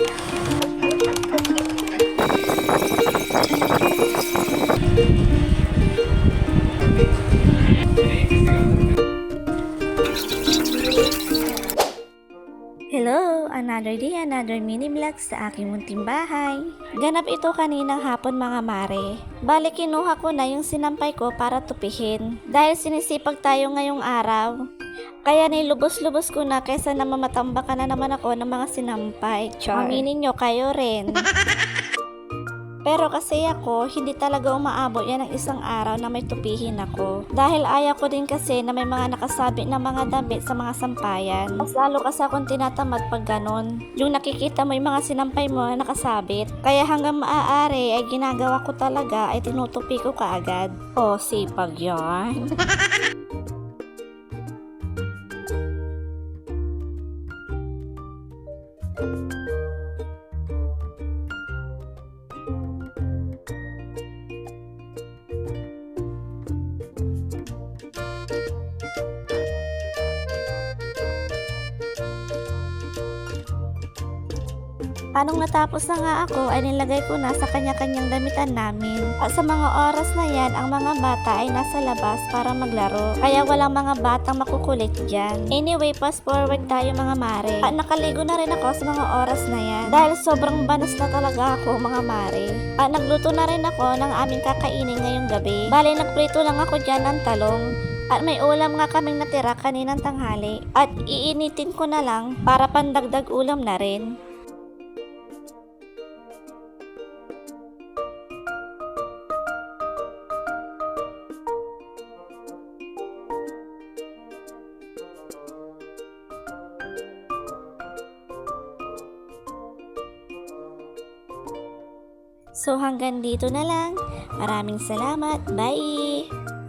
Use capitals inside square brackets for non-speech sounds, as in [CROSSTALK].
Hello! Another day, another mini vlog sa aking munting bahay. Ganap ito kaninang hapon mga mare. Bali kinuha ko na yung sinampay ko para tupihin. Dahil sinisipag tayo ngayong araw. Kaya nilubos-lubos ko na kaysa na mamatambakan na naman ako ng mga sinampay. Char. Aminin nyo, kayo rin. [LAUGHS] Pero kasi ako, hindi talaga umaabot yan ng isang araw na may tupihin ako. Dahil ayaw ko din kasi na may mga nakasabit na mga damit sa mga sampayan. Mas lalo kasi akong tinatamad pag ganon. Yung nakikita mo yung mga sinampay mo na nakasabit. Kaya hanggang maaari ay ginagawa ko talaga ay tinutupi ko kaagad. O, sipag yarn. [LAUGHS] Anong natapos na nga ako ay nilagay ko na sa kanya-kanyang damitan namin. At sa mga oras na yan, ang mga bata ay nasa labas para maglaro. Kaya walang mga batang makukulit dyan. Anyway, fast forward tayo mga mare. At nakaligo na rin ako sa mga oras na yan. Dahil sobrang banas na talaga ako mga mare. At nagluto na rin ako ng aming kakainin ngayong gabi. Bale, nagprito lang ako dyan ng talong. At may ulam nga kaming natira kaninang tanghali. At iinitin ko na lang para pandagdag ulam na rin. So hanggang dito na lang. Maraming salamat. Bye!